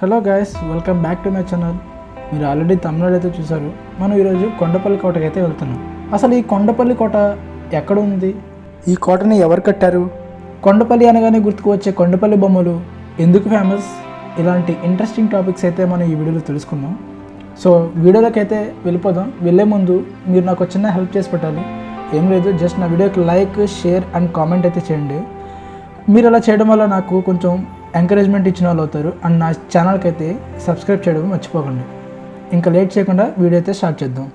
Hello guys welcome back to my channel. మీరు already Tamil Nadu అయితే చూసారు మనం ఈరోజు కొండపల్లి కోటకి అయితే వెళ్తున్నాం. అసలు ఈ కొండపల్లి కోట ఎక్కడ ఉంది ఈ కోటని ఎవరు కట్టారు? కొండపల్లి అనగానే గుర్తుకు వచ్చే కొండపల్లి బొమ్మలు ఎందుకు ఫేమస్ ఇలాంటి ఇంట్రెస్టింగ్ టాపిక్స్ అయితే మనం ఈ వీడియోలో తెలుసుకుందాం. సో వీడియోలోకి అయితే వెళ్ళిపోదాం. వెళ్ళే ముందు మీరు నాకు చిన్న హెల్ప్ చేసి పెట్టాలి. ఏం లేదు జస్ట్ నా వీడియోకి లైక్ షేర్ అండ్ కామెంట్ అయితే చేయండి. మీరు అలా చేయడం వల్ల నాకు కొంచెం ఎంకరేజ్మెంట్ ఇచ్చిన వాళ్ళు అవుతారు. అండ్ నా ఛానల్కి అయితే సబ్స్క్రైబ్ చేయడం మర్చిపోకండి. ఇంకా లేట్ చేయకుండా వీడియో అయితే స్టార్ట్ చేద్దాం.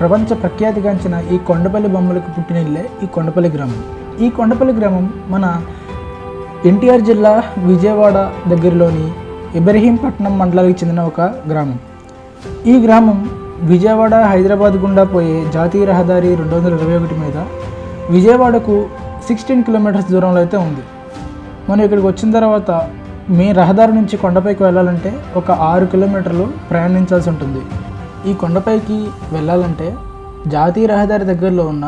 ప్రపంచ ప్రఖ్యాతిగాంచిన ఈ కొండపల్లి బొమ్మలకు పుట్టిన ఇల్లే ఈ కొండపల్లి గ్రామం. ఈ కొండపల్లి గ్రామం మన ఎన్టీఆర్ జిల్లా విజయవాడ దగ్గరలోని ఇబ్రహీంపట్నం మండలానికి చెందిన ఒక గ్రామం. ఈ గ్రామం విజయవాడ హైదరాబాద్ గుండా పోయే జాతీయ రహదారి రెండు వందల ఇరవై ఒకటి మీద విజయవాడకు సిక్స్టీన్ కిలోమీటర్స్ దూరంలో అయితే ఉంది. మనం ఇక్కడికి వచ్చిన తర్వాత మీ రహదారి నుంచి కొండపైకి వెళ్ళాలంటే ఒక ఆరు కిలోమీటర్లు ప్రయాణించాల్సి ఉంటుంది. ఈ కొండపైకి వెళ్ళాలంటే జాతీయ రహదారి దగ్గరలో ఉన్న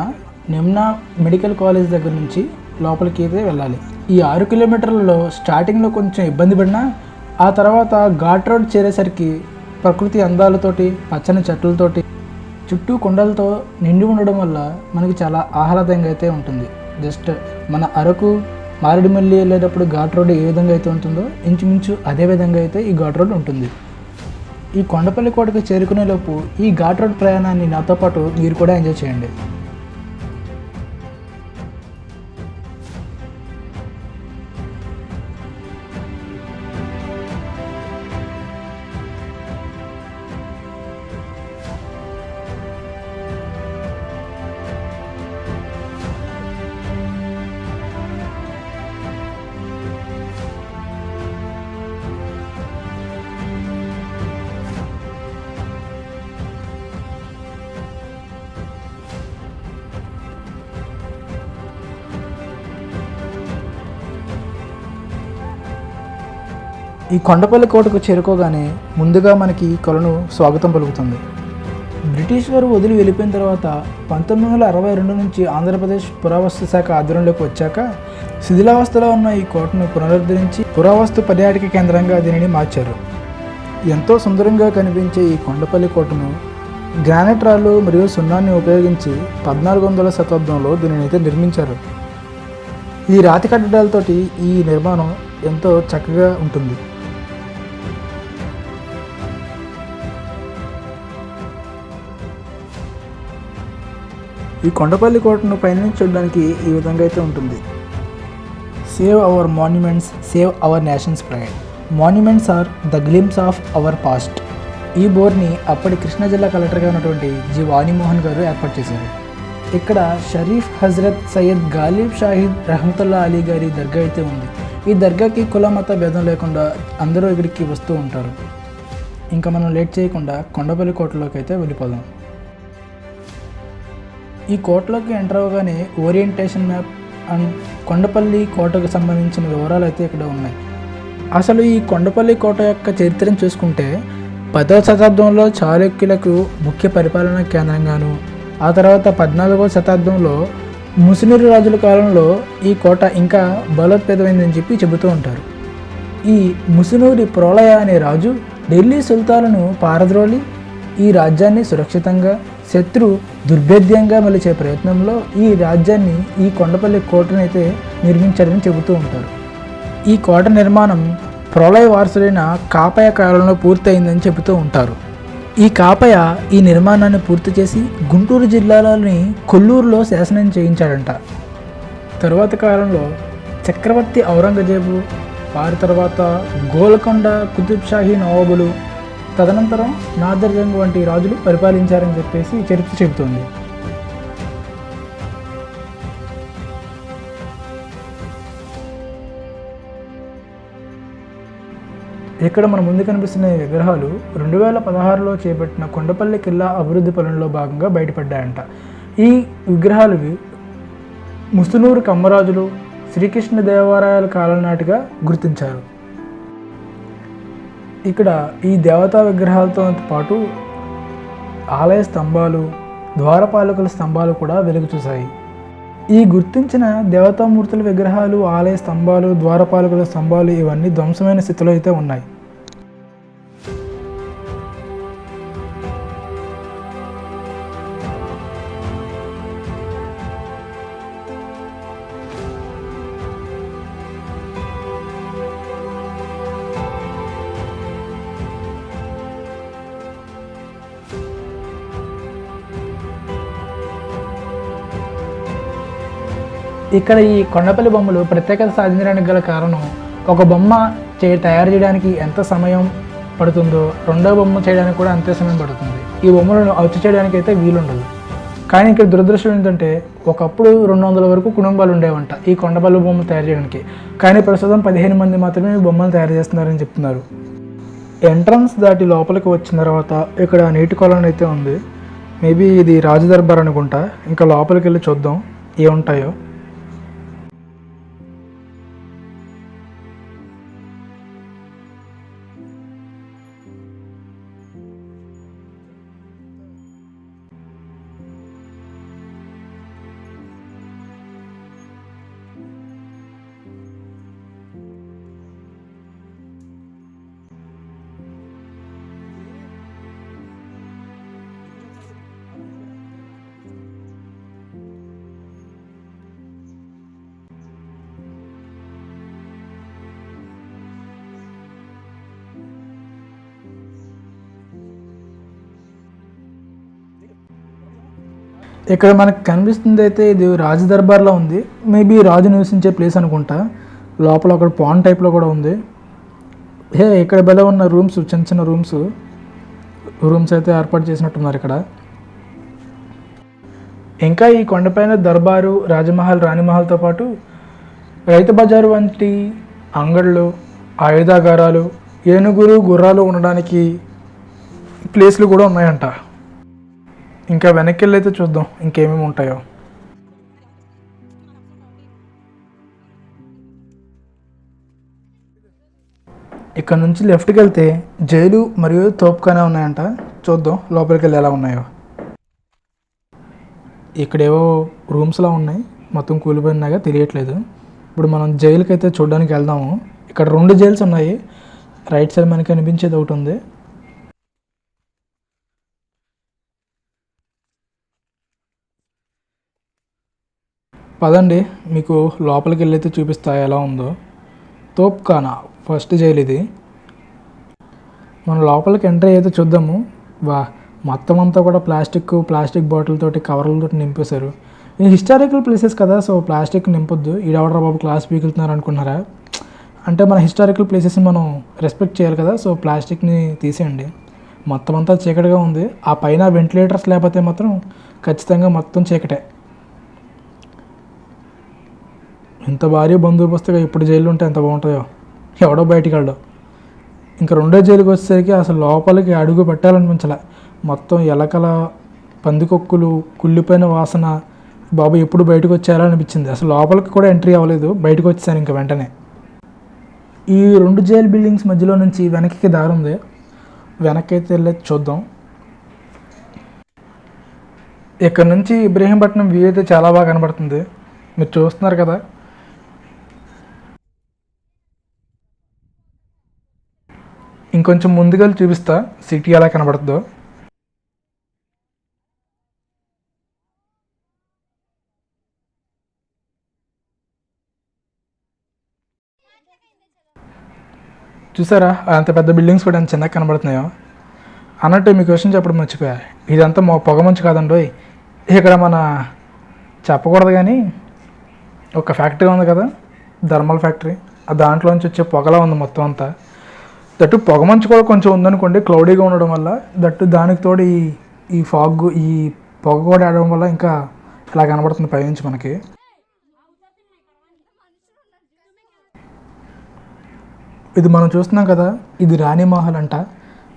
నిమ్నా మెడికల్ కాలేజ్ దగ్గర నుంచి లోపలికి అయితే వెళ్ళాలి. ఈ ఆరు కిలోమీటర్లలో స్టార్టింగ్లో కొంచెం ఇబ్బంది పడినా ఆ తర్వాత ఘాట్ రోడ్ చేరేసరికి ప్రకృతి అందాలతోటి పచ్చని చెట్లతోటి చుట్టూ కొండలతో నిండి ఉండడం వల్ల మనకి చాలా ఆహ్లాదంగా అయితే ఉంటుంది. జస్ట్ మన అరకు మారేడుమల్లి వెళ్ళేటప్పుడు ఘాట్ రోడ్ ఏ విధంగా అయితే ఉంటుందో ఇంచుమించు అదే విధంగా అయితే ఈ ఘాట్ రోడ్ ఉంటుంది. ఈ కొండపల్లి కోటకు చేరుకునే లోపు ఈ ఘాట్ రోడ్ ప్రయాణాన్ని నాతో పాటు మీరు కూడా ఎంజాయ్ చేయండి. ఈ కొండపల్లి కోటకు చేరుకోగానే ముందుగా మనకి ఈ కొలను స్వాగతం పలుకుతుంది. బ్రిటిష్ వారు వదిలి వెళ్ళిపోయిన తర్వాత పంతొమ్మిది వందల అరవై రెండు నుంచి ఆంధ్రప్రదేశ్ పురావస్తు శాఖ ఆధ్వర్యంలోకి వచ్చాక శిథిలావస్థలో ఉన్న ఈ కోటను పునరుద్ధరించి పురావస్తు పర్యాటక కేంద్రంగా దీనిని మార్చారు. ఎంతో సుందరంగా కనిపించే ఈ కొండపల్లి కోటను గ్రానైట్ రాళ్ళు మరియు సున్నాన్ని ఉపయోగించి పద్నాలుగు వందల శతాబ్దంలో దీనిని అయితే నిర్మించారు. ఈ రాతి కట్టడాలతోటి ఈ నిర్మాణం ఎంతో చక్కగా ఉంటుంది. ఈ కొండపల్లి కోటను పైనుంచి చూడడానికి ఈ విధంగా అయితే ఉంటుంది. Save our monuments save our nations pride monuments are the glimpse of our past ఈ బోర్ని అప్పటి కృష్ణా జిల్లా కలెక్టర్గా ఉన్నటువంటి జి వాణిమోహన్ గారు ఏర్పాటు చేశారు. ఇక్కడ షరీఫ్ హజరత్ సయ్యద్ గాలిబ్ షాహిద్ రహమతుల్లా అలీ గారి దర్గా అయితే ఉంది. ఈ దర్గాకి కుల మత భేదం లేకుండా అందరూ ఇక్కడికి వస్తూ ఉంటారు. ఇంకా మనం లేట్ చేయకుండా కొండపల్లి కోటలోకి అయితే వెళ్ళిపోదాం. ఈ కోటలోకి ఎంటర్ అవ్వగానే ఓరియంటేషన్ మ్యాప్ అండ్ కొండపల్లి కోటకు సంబంధించిన వివరాలు అయితే ఇక్కడ ఉన్నాయి. అసలు ఈ కొండపల్లి కోట యొక్క చరిత్రను చూసుకుంటే పదవ శతాబ్దంలో చాళుక్యులకు ముఖ్య పరిపాలనా కేంద్రంగాను ఆ తర్వాత పద్నాలుగవ శతాబ్దంలో ముసునూరు రాజుల కాలంలో ఈ కోట ఇంకా బలోపేతమైందని చెప్పి చెబుతూ ఉంటారు. ఈ ముసునూరి ప్రోళయ అనే రాజు ఢిల్లీ సుల్తాలను పారద్రోలి ఈ రాజ్యాన్ని సురక్షితంగా శత్రు దుర్భేద్యంగా మలిచే ప్రయత్నంలో ఈ రాజ్యాన్ని ఈ కొండపల్లి కోటనైతే నిర్మించారని చెబుతూ ఉంటారు. ఈ కోట నిర్మాణం ప్రళయ వారసులైన కాపయ కాలంలో పూర్తయిందని చెబుతూ ఉంటారు. ఈ కాపయ ఈ నిర్మాణాన్ని పూర్తి చేసి గుంటూరు జిల్లాలోని కొల్లూరులో శాసనం చేయించాడంట. తరువాత కాలంలో చక్రవర్తి ఔరంగజేబు వారి తర్వాత గోల్కొండ కుతుబ్ షాహీ నవాబులు తదనంతరం నాదర్జంగ్ వంటి రాజులు పరిపాలించారని చెప్పేసి చరిత్ర చెబుతోంది. ఇక్కడ మన ముందు కనిపిస్తున్న ఈ విగ్రహాలు రెండు వేల పదహారులో చేపట్టిన కొండపల్లి కిల్లా అభివృద్ధి పనుల్లో భాగంగా బయటపడ్డాయంట. ఈ విగ్రహాలు ముస్తునూరు కమ్మరాజులు శ్రీకృష్ణ దేవాలయాల కాలం నాటిగా గుర్తించారు. ఇక్కడ ఈ దేవతా విగ్రహాలతో పాటు ఆలయ స్తంభాలు ద్వారపాలకుల స్తంభాలు కూడా వెలుగు చూశాయి. ఈ గుర్తించిన దేవతామూర్తుల విగ్రహాలు ఆలయ స్తంభాలు ద్వారపాలకుల స్తంభాలు ఇవన్నీ ధ్వంసమైన స్థితిలో అయితే ఉన్నాయి. ఇక్కడ ఈ కొండపల్లి బొమ్మలు ప్రత్యేకత సాధించడానికి గల కారణం ఒక బొమ్మ చే తయారు చేయడానికి ఎంత సమయం పడుతుందో రెండో బొమ్మ చేయడానికి కూడా అంతే సమయం పడుతుంది. ఈ బొమ్మలను అచ్చు చేయడానికి అయితే వీలుండదు. కానీ ఇక్కడ దురదృష్టం ఏంటంటే ఒకప్పుడు రెండు వందల వరకు కుటుంబాలు ఉండేవంట ఈ కొండపల్లి బొమ్మ తయారు చేయడానికి. కానీ ప్రస్తుతం పదిహేను మంది మాత్రమే బొమ్మలు తయారు చేస్తున్నారని చెప్తున్నారు. ఎంట్రన్స్ దాటి లోపలికి వచ్చిన తర్వాత ఇక్కడ నీటి కొలను అయితే ఉంది. మేబీ ఇది రాజదర్బార్ అనుకుంటా. ఇంకా లోపలికి వెళ్ళి చూద్దాం ఏముంటాయో. ఇక్కడ మనకు కనిపిస్తుంది అయితే ఇది రాజు దర్బార్లో ఉంది. మేబీ రాజు నివసించే ప్లేస్ అనుకుంటా. లోపల ఒక పాన్ టైప్లో కూడా ఉంది. హే ఇక్కడ బెల ఉన్న రూమ్స్ చిన్న చిన్న రూమ్స్. రూమ్స్ అయితే ఏర్పాటు చేసినట్టున్నారు ఇక్కడ. ఇంకా ఈ కొండపైన దర్బారు రాజమహల్ రాణిమహల్తో పాటు రైతు బజారు వంటి అంగళ్ళు ఆయుధాగారాలు ఏనుగులు గుర్రాలు ఉండడానికి ప్లేస్లు కూడా ఉన్నాయంట. ఇంకా వెనక్కి వెళ్ళి అయితే చూద్దాం ఇంకేమేమి ఉంటాయో. ఇక్కడ నుంచి లెఫ్ట్కి వెళ్తే జైలు మరియు తోపుఖానా ఉన్నాయంట. చూద్దాం లోపలికి వెళ్ళి ఎలా ఉన్నాయో. ఇక్కడేవో రూమ్స్లా ఉన్నాయి. మొత్తం కూలిపోయినాగా తెలియట్లేదు. ఇప్పుడు మనం జైలుకి అయితే చూడడానికి వెళ్దాము ఇక్కడ రెండు జైల్స్ ఉన్నాయి. రైట్ సైడ్ మనకి కనిపించేది ఒకటి ఉంది. పదండి మీకు లోపలికి వెళ్ళైతే చూపిస్తా ఎలా ఉందో. తోప్ఖానా ఫస్ట్ జైలు ఇది. మనం లోపలికి ఎంటర్ అయితే చూద్దాము. వా మొత్తం అంతా కూడా ప్లాస్టిక్ ప్లాస్టిక్ బాటిల్ తోటి కవర్లతో నింపేశారు. ఇది హిస్టారికల్ ప్లేసెస్ కదా సో ప్లాస్టిక్ నింపొద్దు. ఈడవడరా బాబు క్లాస్ పీకుతున్నారు అనుకున్నారా? అంటే మన హిస్టారికల్ ప్లేసెస్ని మనం రెస్పెక్ట్ చేయాలి కదా సో ప్లాస్టిక్ని తీసేయండి. మొత్తం అంతా చీకటిగా ఉంది. ఆ పైన వెంటిలేటర్స్ లేకపోతే మాత్రం ఖచ్చితంగా మొత్తం చీకటే. ఇంత భారీ బందోబస్తుగా ఇప్పుడు జైలు ఉంటే ఎంత బాగుంటుందో. ఎవడో బయటికి వెళ్ళడం ఇంకా రెండో జైలుకి వచ్చేసరికి అసలు లోపలికి అడుగు పెట్టాలనిపించలే. మొత్తం ఎలకల పందికొక్కులు కుళ్ళిపోయిన వాసన బాబు ఎప్పుడు బయటకు వచ్చారా అనిపించింది అసలు లోపలికి కూడా ఎంట్రీ అవ్వలేదు. బయటకు వచ్చేసాను ఇంకా వెంటనే. ఈ రెండు జైల్ బిల్డింగ్స్ మధ్యలో నుంచి వెనక్కి దారి ఉంది వెనక్కి అయితే వెళ్ళి చూద్దాం. ఇక్కడ నుంచి ఇబ్రహీంపట్నం వ్యూ అయితే చాలా బాగా కనబడుతుంది. మీరు చూస్తున్నారు కదా ఇంకొంచెం ముందుగా చూపిస్తా. సిటీ ఎలా కనబడుతుందో చూసారా? అంత పెద్ద బిల్డింగ్స్ కూడా చిన్నగా కనబడుతున్నాయో. అన్నట్టు మీ క్వశ్చన్ చెప్పడం మర్చిపోయా. ఇదంతా మా పొగ మంచు కాదండి ఇక్కడ మన చెప్పకూడదు కానీ ఒక ఫ్యాక్టరీ ఉంది కదా. Thermal factory. ఆ దాంట్లోంచి వచ్చే పొగలా ఉంది మొత్తం అంతా. దట్టు పొగమంచు కూడా కొంచెం ఉందనుకోండి క్లౌడీగా ఉండడం వల్ల. దట్టు దానికి తోడు ఈ ఈ ఫాగ్ ఈ పొగ కూడా ఆడడం వల్ల ఇంకా ఇలా కనబడుతుంది పైనుంచి మనకి. ఇది మనం చూస్తున్నాం కదా ఇది రాణి మహల్ అంట.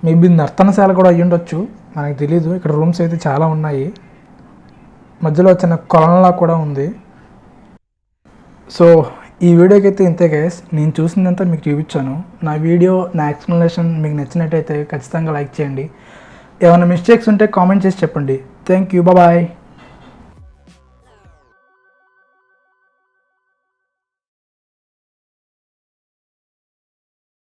మేబీ నర్తనశాల కూడా అయ్యి ఉండొచ్చు. మనకి తెలీదు ఇక్కడ రూమ్స్ అయితే చాలా ఉన్నాయి. మధ్యలో చిన్న కొలంలా కూడా ఉంది. సో ఈ వీడియోకి అయితే ఇంతే గైస్ నేను చూసిందంతా మీకు చూపించాను. నా వీడియో నా ఎక్స్ప్లెనేషన్ మీకు నచ్చినట్టయితే ఖచ్చితంగా లైక్ చేయండి. ఏమైనా మిస్టేక్స్ ఉంటే కామెంట్ చేసి చెప్పండి. Thank you bye